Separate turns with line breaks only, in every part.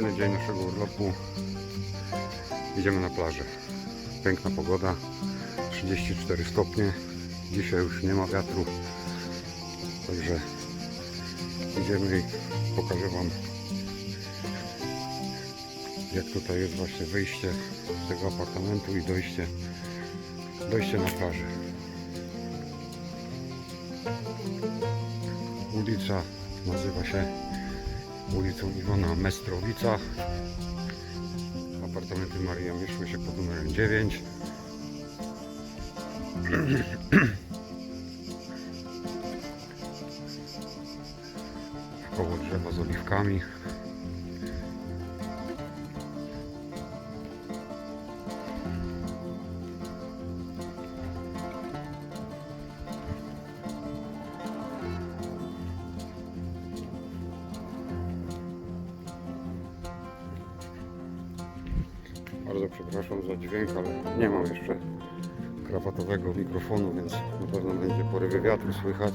Kolejny dzień naszego urlopu. Idziemy na plażę. Piękna pogoda. 34 stopnie. Dzisiaj już nie ma wiatru. Także idziemy i pokażę Wam jak tutaj jest właśnie wyjście z tego apartamentu i dojście dojście na plażę. Ulica nazywa się ulicą Iwona Mestrowica. Apartamenty Maria mieszły się pod numerem 9. Koło drzewa z oliwkami. Bardzo przepraszam za dźwięk, ale nie mam jeszcze krawatowego mikrofonu, więc na pewno będzie porywy wiatru słychać.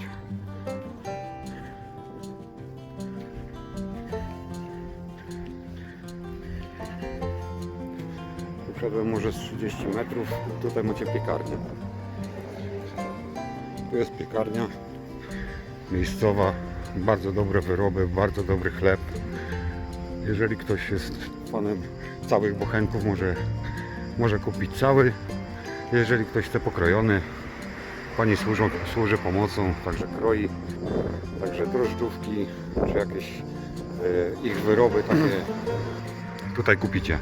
Uszedłem może z 30 metrów. Tutaj macie piekarnię. Tu jest piekarnia miejscowa. Bardzo dobre wyroby, bardzo dobry chleb. Jeżeli ktoś jest fanem całych bochenków, może, może kupić cały. Jeżeli ktoś chce pokrojony, pani służą, służy pomocą, także kroi, także drożdżówki, czy jakieś e, ich wyroby takie tutaj kupicie.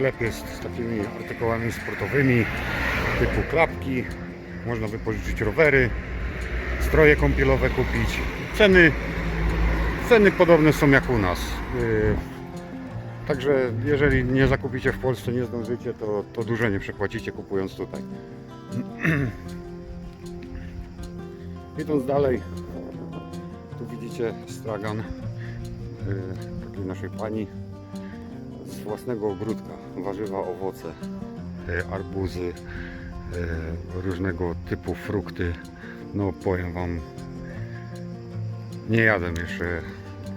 Sklep jest z takimi artykułami sportowymi typu klapki. Można wypożyczyć rowery, stroje kąpielowe kupić. Ceny, ceny podobne są jak u nas. Yy, Także jeżeli nie zakupicie w Polsce, nie zdążycie, to, to dużo nie przepłacicie kupując tutaj. Idąc dalej, tu widzicie stragan yy, takiej naszej pani własnego ogródka. Warzywa, owoce, e, arbuzy, e, różnego typu frukty. No powiem Wam, nie jadłem jeszcze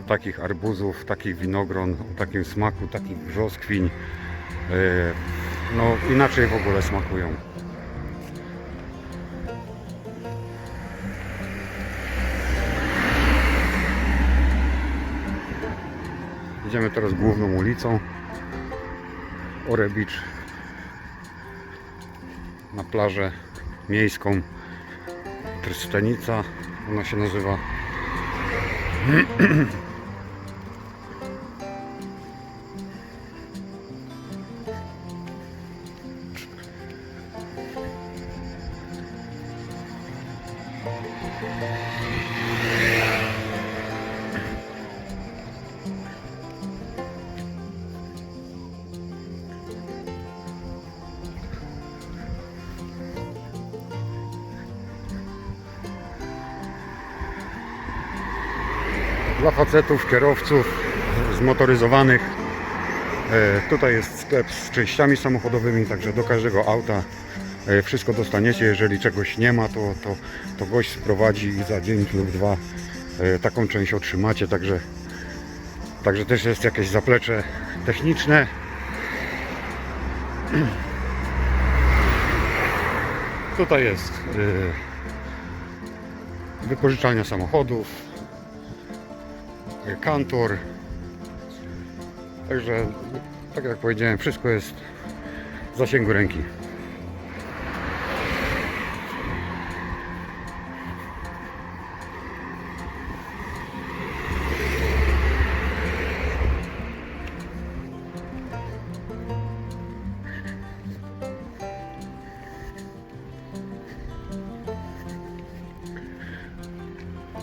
takich arbuzów, takich winogron, o takim smaku, takich brzoskwiń. E, No inaczej w ogóle smakują. Idziemy teraz główną ulicą. Ore Beach na plażę miejską. Trystanica ona się nazywa facetów, kierowców zmotoryzowanych. E, Tutaj jest sklep z częściami samochodowymi, także do każdego auta e, wszystko dostaniecie. Jeżeli czegoś nie ma, to, to, to gość sprowadzi i za dzień lub dwa e, taką część otrzymacie. Także, także też jest jakieś zaplecze techniczne. Tutaj jest wypożyczalnia samochodów, kantor. Także, tak jak powiedziałem, wszystko jest w zasięgu ręki.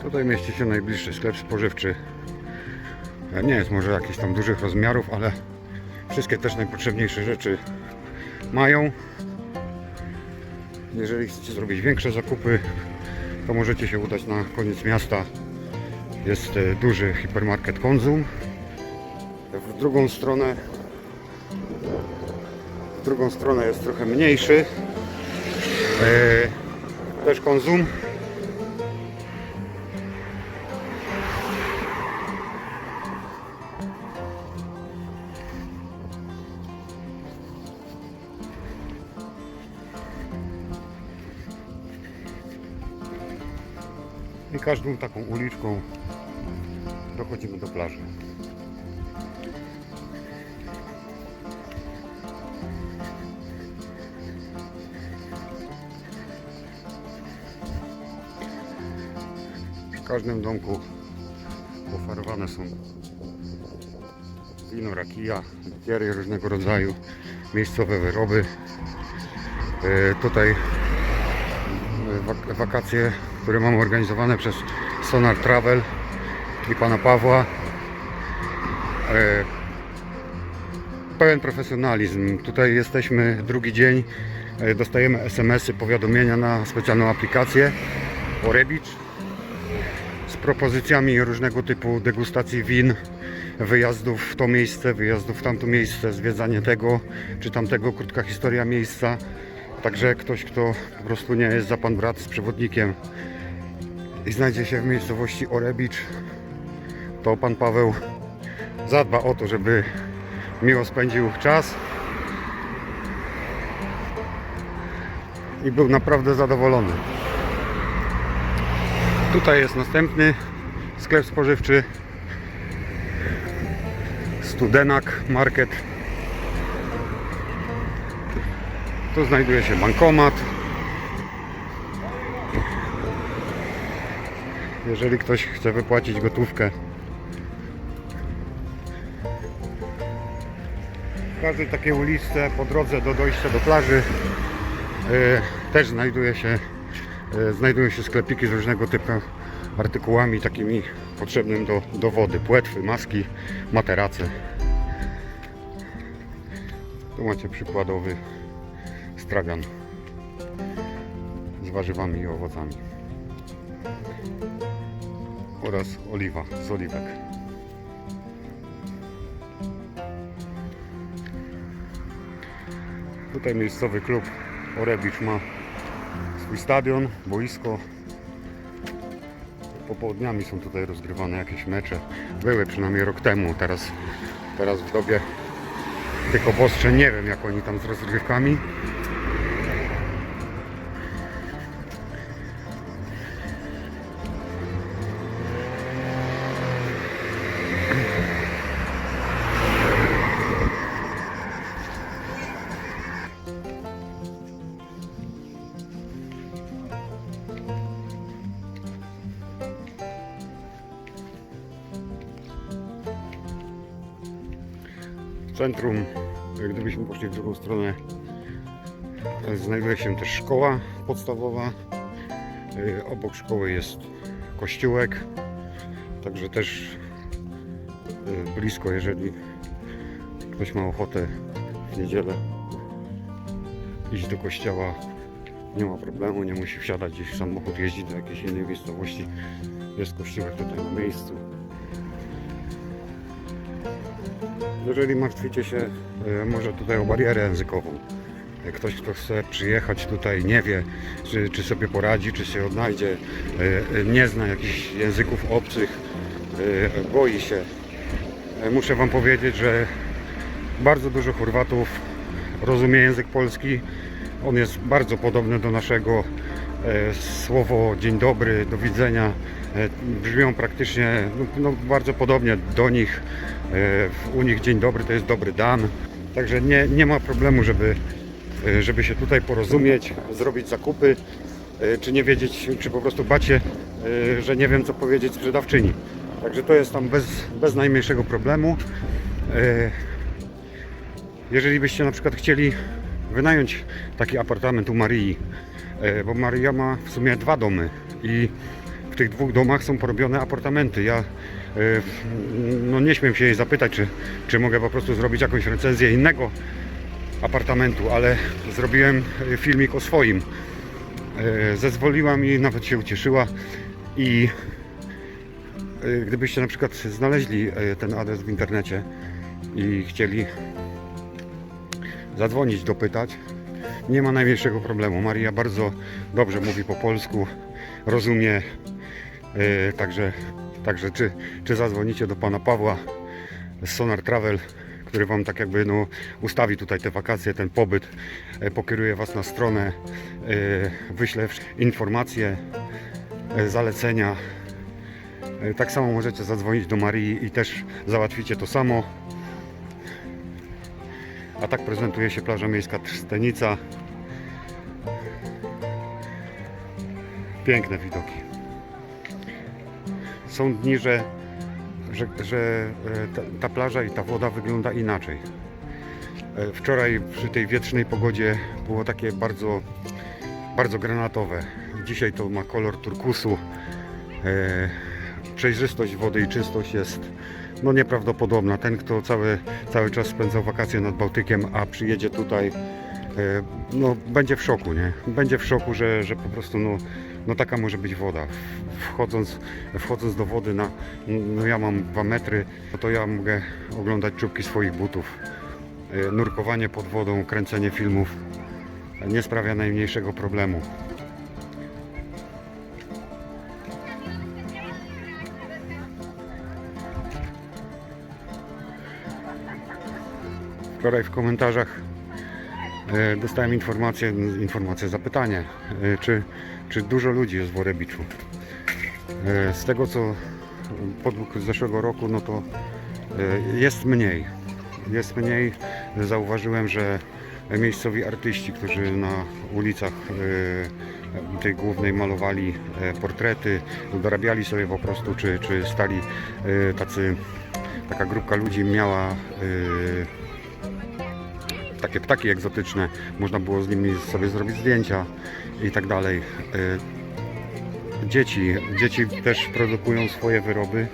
Tutaj mieści się najbliższy sklep spożywczy. Nie jest może jakichś tam dużych rozmiarów, ale Wszystkie też najpotrzebniejsze rzeczy mają. Jeżeli chcecie zrobić większe zakupy, to możecie się udać na koniec miasta. Jest e, duży hipermarket Konzum. W drugą stronę w drugą stronę jest trochę mniejszy. E, też Konzum. Każdą taką uliczką dochodzimy do plaży. W każdym domku oferowane są wino, rakija, likiery różnego rodzaju, miejscowe wyroby. E, Tutaj wak- wakacje, które mam organizowane przez Sonar Travel i pana Pawła. E, Pełen profesjonalizm. Tutaj jesteśmy drugi dzień. E, Dostajemy SMS-y, powiadomienia na specjalną aplikację Orebicz z propozycjami różnego typu degustacji win, wyjazdów w to miejsce, wyjazdów w tamto miejsce, zwiedzanie tego czy tamtego, krótka historia miejsca. Także ktoś, kto po prostu nie jest za pan brat z przewodnikiem i znajdzie się w miejscowości Orebicz, to pan Paweł zadba o to, żeby miło spędził czas i był naprawdę zadowolony. Tutaj jest następny sklep spożywczy Studenak Market Tu znajduje się bankomat. Jeżeli ktoś chce wypłacić gotówkę. W każdej takiej uliczce po drodze do dojścia do plaży e, też znajduje się, e, znajdują się sklepiki z różnego typu artykułami takimi potrzebnym do, do wody. Płetwy, maski, materace. Tu macie przykładowy stragan z warzywami i owocami oraz oliwa z oliwek. Tutaj miejscowy klub Orebicz ma swój stadion, boisko. Popołudniami są tutaj rozgrywane jakieś mecze. Były przynajmniej rok temu, teraz, teraz w dobie tych obostrzeń nie wiem jak oni tam z rozgrywkami. Centrum, gdybyśmy poszli w drugą stronę, znajduje się też szkoła podstawowa. Y, Obok szkoły jest kościółek, także też y, blisko, jeżeli ktoś ma ochotę w niedzielę iść do kościoła, nie ma problemu, nie musi wsiadać gdzieś w samochód, jeździć do jakiejś innej miejscowości. Jest kościółek tutaj na miejscu. Jeżeli martwicie się e, może tutaj o barierę językową, e, ktoś kto chce przyjechać tutaj nie wie, czy, czy sobie poradzi, czy się odnajdzie, e, nie zna jakichś języków obcych, boi się. Muszę Wam powiedzieć, że bardzo dużo Chorwatów rozumie język polski. On jest bardzo podobny do naszego. Słowo dzień dobry, do widzenia brzmią praktycznie no, no, bardzo podobnie do nich. E, U nich dzień dobry to jest dobry dan. Także nie, nie ma problemu, żeby, e, żeby się tutaj porozumieć, zrobić zakupy, e, czy nie wiedzieć, czy po prostu bacie, e, że nie wiem co powiedzieć sprzedawczyni. Także to jest tam bez, bez najmniejszego problemu. E, jeżeli byście na przykład chcieli wynająć taki apartament u Marii, e, bo Maria ma w sumie dwa domy i w tych dwóch domach są porobione apartamenty. Ja e, no nie śmiem się jej zapytać, czy, czy mogę po prostu zrobić jakąś recenzję innego apartamentu, ale zrobiłem e, filmik o swoim. E, Zezwoliła mi, nawet się ucieszyła i gdybyście na przykład znaleźli ten adres w internecie i chcieli zadzwonić, dopytać, nie ma najmniejszego problemu. Maria bardzo dobrze mówi po polsku, rozumie, e, także, także czy, czy zadzwonicie do pana Pawła z Sonar Travel, który wam tak jakby no, ustawi tutaj te wakacje, ten pobyt, e, pokieruje was na stronę, e, wyśle informacje, zalecenia. Tak samo możecie zadzwonić do Marii i też załatwicie to samo. A tak prezentuje się plaża miejska Trstenica. Piękne widoki. Są dni, że, że, że e, ta, ta plaża i ta woda wygląda inaczej. E, Wczoraj przy tej wietrznej pogodzie było takie bardzo, bardzo granatowe. Dzisiaj to ma kolor turkusu. E, Przejrzystość wody i czystość jest no nieprawdopodobna. Ten, kto cały, cały czas spędzał wakacje nad Bałtykiem, a przyjedzie tutaj, no będzie w szoku, nie? Będzie w szoku, że, że po prostu no, no taka może być woda. Wchodząc, wchodząc do wody na, no ja mam 2 metry, no to ja mogę oglądać czubki swoich butów. E, Nurkowanie pod wodą, kręcenie filmów nie sprawia najmniejszego problemu. Wczoraj w komentarzach e, dostałem informację, informację, zapytanie, e, czy, czy dużo ludzi jest w Orebiczu. E, Z tego co podług zeszłego roku, no to e, jest mniej. Jest mniej. Zauważyłem, że miejscowi artyści, którzy na ulicach e, tej głównej malowali portrety, dorabiali sobie po prostu, czy, czy stali tacy, taka grupka ludzi miała takie ptaki egzotyczne, można było z nimi sobie zrobić zdjęcia i tak dalej. E, Dzieci, dzieci też produkują swoje wyroby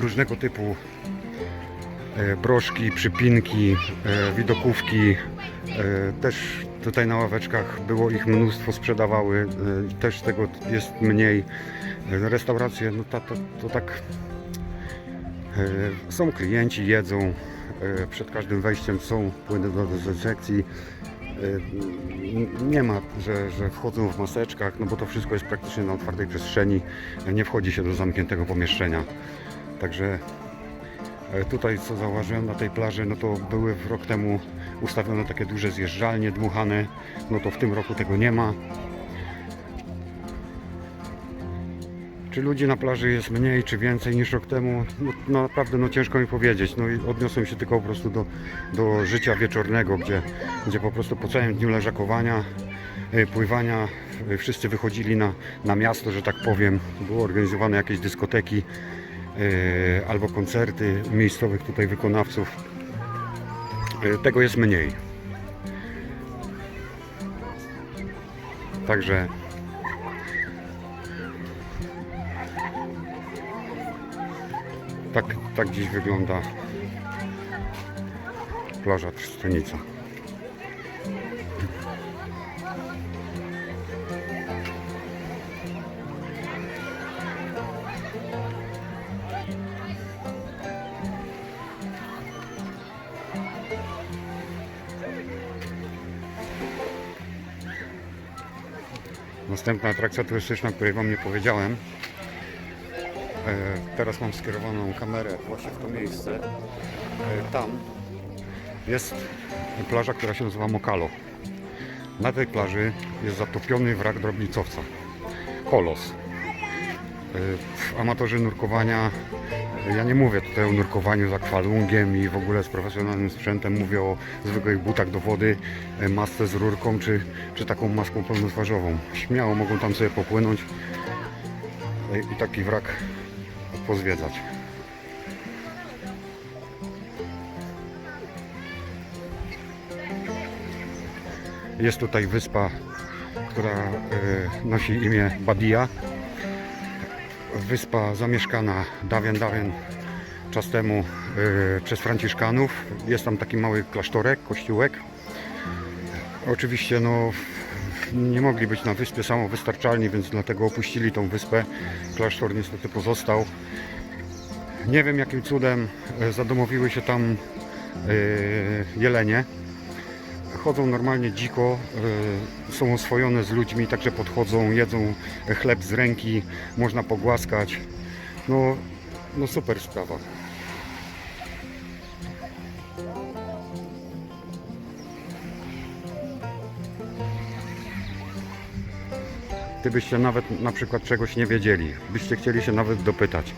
różnego typu e, broszki, przypinki, e, widokówki. Też tutaj na ławeczkach było ich mnóstwo, sprzedawały, też tego jest mniej. Restauracje, no to, to, to tak Są klienci, jedzą. E, Przed każdym wejściem są płyny do dezynfekcji. E, Nie ma, że, że wchodzą w maseczkach, no bo to wszystko jest praktycznie na otwartej przestrzeni. Nie wchodzi się do zamkniętego pomieszczenia. Także e, tutaj, co zauważyłem na tej plaży, no to były rok temu ustawione takie duże zjeżdżalnie dmuchane. No to w tym roku tego nie ma. Czy ludzi na plaży jest mniej, czy więcej niż rok temu? No, no naprawdę no, ciężko mi powiedzieć. No, i odniosłem się tylko po prostu do, do życia wieczornego, gdzie, gdzie po prostu po całym dniu leżakowania, e, pływania e, wszyscy wychodzili na, na miasto, że tak powiem. Były organizowane jakieś dyskoteki e, albo koncerty miejscowych tutaj wykonawców. Tego jest mniej. Także Tak, tak dziś wygląda plaża Trstenica. Następna atrakcja turystyczna, o której Wam nie powiedziałem, Teraz mam skierowaną kamerę właśnie w to miejsce. E, Tam jest plaża, która się nazywa Mokalo. Na tej plaży jest zatopiony wrak drobnicowca. Kolos. E, Amatorzy nurkowania, e, ja nie mówię tutaj o nurkowaniu z akwalungiem i w ogóle z profesjonalnym sprzętem, mówię o zwykłych butach do wody, e, masce z rurką czy, czy taką maską pełnotwarzową. Śmiało mogą tam sobie popłynąć e, i taki wrak pozwiedzać. Jest tutaj wyspa, która e, nosi imię Badia. wyspa zamieszkana dawien, dawien czas temu y, przez Franciszkanów. Jest tam taki mały klasztorek, kościółek. Oczywiście no, nie mogli być na wyspie samowystarczalni, więc dlatego opuścili tą wyspę. Klasztor niestety pozostał. Nie wiem jakim cudem e, zadomowiły się tam e, jelenie. Chodzą normalnie dziko, e, są oswojone z ludźmi, także podchodzą, jedzą chleb z ręki, można pogłaskać. No, no super sprawa. Gdybyście nawet na przykład czegoś nie wiedzieli, byście chcieli się nawet dopytać.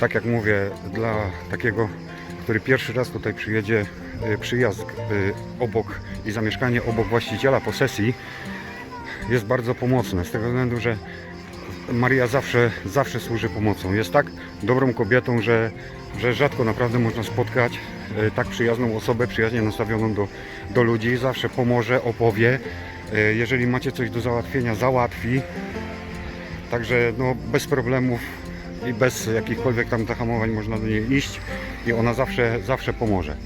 Tak jak mówię, dla takiego, który pierwszy raz tutaj przyjedzie, y, przyjazd y, obok i zamieszkanie obok właściciela posesji jest bardzo pomocne, z tego względu, że Maria zawsze, zawsze służy pomocą. Jest tak dobrą kobietą, że, że rzadko naprawdę można spotkać y, tak przyjazną osobę, przyjaźnie nastawioną do, do ludzi. Zawsze pomoże, opowie. Y, Jeżeli macie coś do załatwienia, załatwi. Także no, bez problemów i bez jakichkolwiek tam zahamowań można do niej iść i ona zawsze, zawsze pomoże.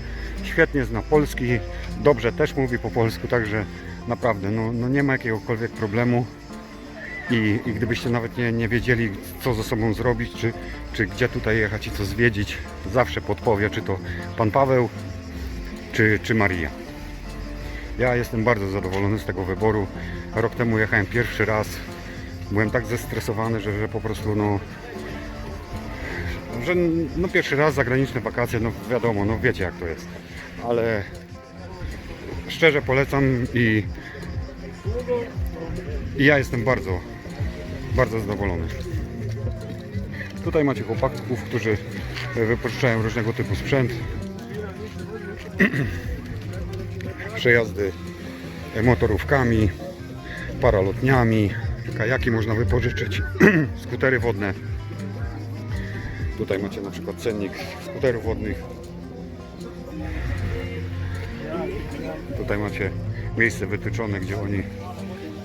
Świetnie zna polski, dobrze też mówi po polsku, także naprawdę no, no nie ma jakiegokolwiek problemu. I, I gdybyście nawet nie, nie wiedzieli, co ze sobą zrobić, czy, czy gdzie tutaj jechać i co zwiedzić, zawsze podpowie, czy to pan Paweł, czy, czy Maria. Ja jestem bardzo zadowolony z tego wyboru. Rok temu jechałem pierwszy raz. Byłem tak zestresowany, że, że po prostu no, że no pierwszy raz zagraniczne wakacje, no wiadomo, no wiecie jak to jest. Ale szczerze polecam i, i ja jestem bardzo, bardzo zadowolony. Tutaj macie chłopaków, którzy wypożyczają różnego typu sprzęt. Przejazdy motorówkami, paralotniami, kajaki można wypożyczyć, skutery wodne. Tutaj macie na przykład cennik skuterów wodnych. Tutaj macie miejsce wytyczone, gdzie oni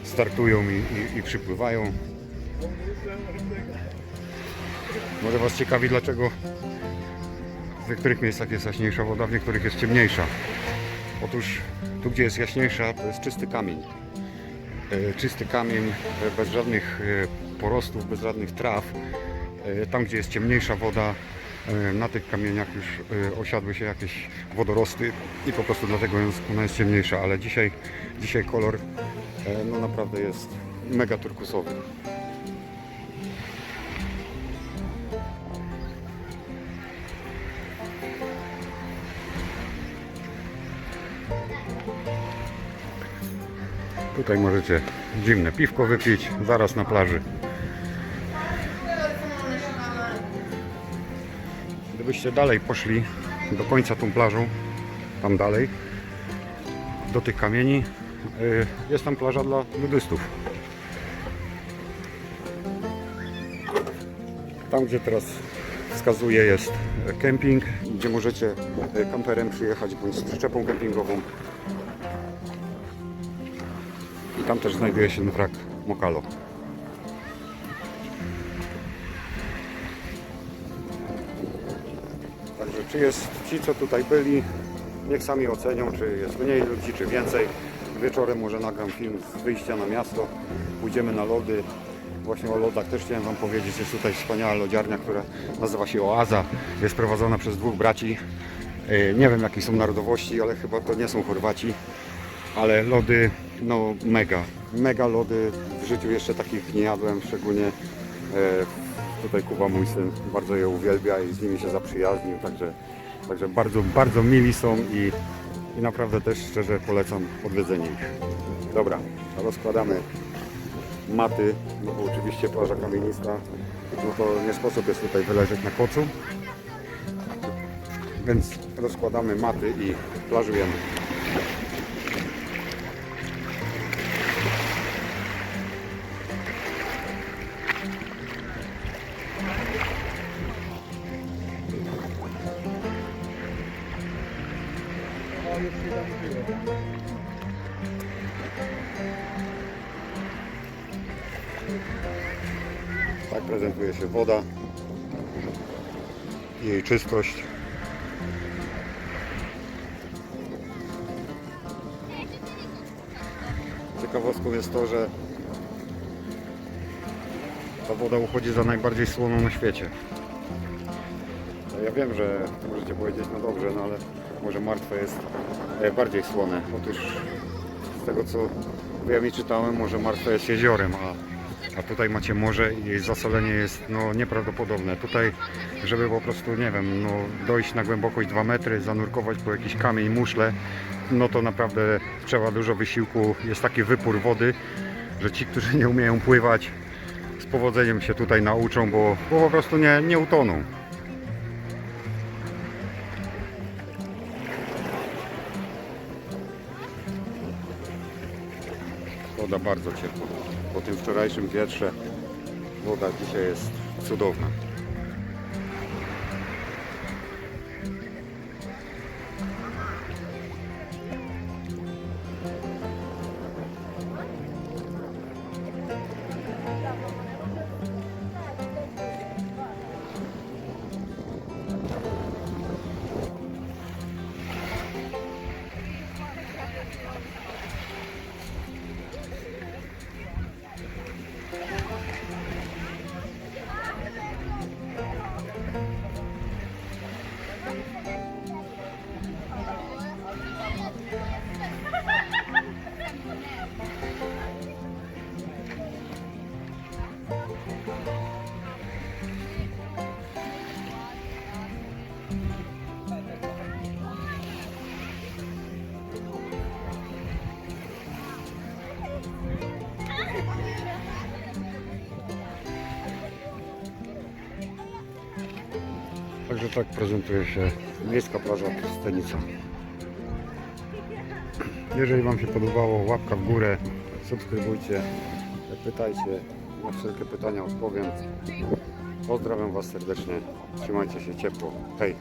startują i, i, i przypływają. Może Was ciekawi, dlaczego w niektórych miejscach jest jaśniejsza woda, w niektórych jest ciemniejsza. Otóż tu, gdzie jest jaśniejsza, to jest czysty kamień. E, Czysty kamień, e, bez żadnych e, porostów, bez żadnych traw. Tam, gdzie jest ciemniejsza woda, na tych kamieniach już osiadły się jakieś wodorosty i po prostu dlatego ona jest ciemniejsza, ale dzisiaj, dzisiaj kolor no naprawdę jest mega turkusowy. Tutaj możecie zimne piwko wypić zaraz na plaży. Gdybyście dalej poszli do końca tą plażą, tam dalej, do tych kamieni, y, jest tam plaża dla nudystów. Tam, gdzie teraz wskazuje jest kemping, gdzie możecie y, kamperem przyjechać bądź z przyczepą kempingową. Tam też znajduje się wrak Mokalo. Także czy jest ci, co tutaj byli, niech sami ocenią, czy jest mniej ludzi, czy więcej. Wieczorem może nagram film z wyjścia na miasto, pójdziemy na lody. Właśnie o lodach też chciałem Wam powiedzieć, jest tutaj wspaniała lodziarnia, która nazywa się Oaza. Jest prowadzona przez dwóch braci. Yy, Nie wiem jakiej są narodowości, ale chyba to nie są Chorwaci. Ale lody, no mega, mega lody. W życiu jeszcze takich nie jadłem, szczególnie e, tutaj Kuba, mój syn, bardzo je uwielbia i z nimi się zaprzyjaźnił, także, także bardzo, bardzo mili są i, i naprawdę też szczerze polecam odwiedzenie ich. Dobra, rozkładamy maty, no bo oczywiście plaża kamienista, no to nie sposób jest tutaj wyleżeć na kocu, więc rozkładamy maty i plażujemy. Czystość. Ciekawostką jest to, że ta woda uchodzi za najbardziej słoną na świecie. Ja wiem, że możecie powiedzieć, no dobrze, no ale może martwe jest e, bardziej słone. Otóż z tego co wiem i czytałem, może martwe jest jeziorem, a, a tutaj macie morze i zasolenie jest no, nieprawdopodobne. Tutaj, żeby po prostu, nie wiem, no, dojść na głębokość 2 metry, zanurkować po jakiś kamień, muszle, no to naprawdę trzeba dużo wysiłku. Jest taki wypór wody, że ci, którzy nie umieją pływać, z powodzeniem się tutaj nauczą, bo, bo po prostu nie, nie utoną. Woda bardzo ciepła. Po tym wczorajszym wietrze woda dzisiaj jest cudowna. Tak prezentuje się miejska plaża Krystenica. Jeżeli Wam się podobało, łapka w górę, subskrybujcie, pytajcie, na wszelkie pytania odpowiem. Pozdrawiam Was serdecznie, trzymajcie się ciepło, hej!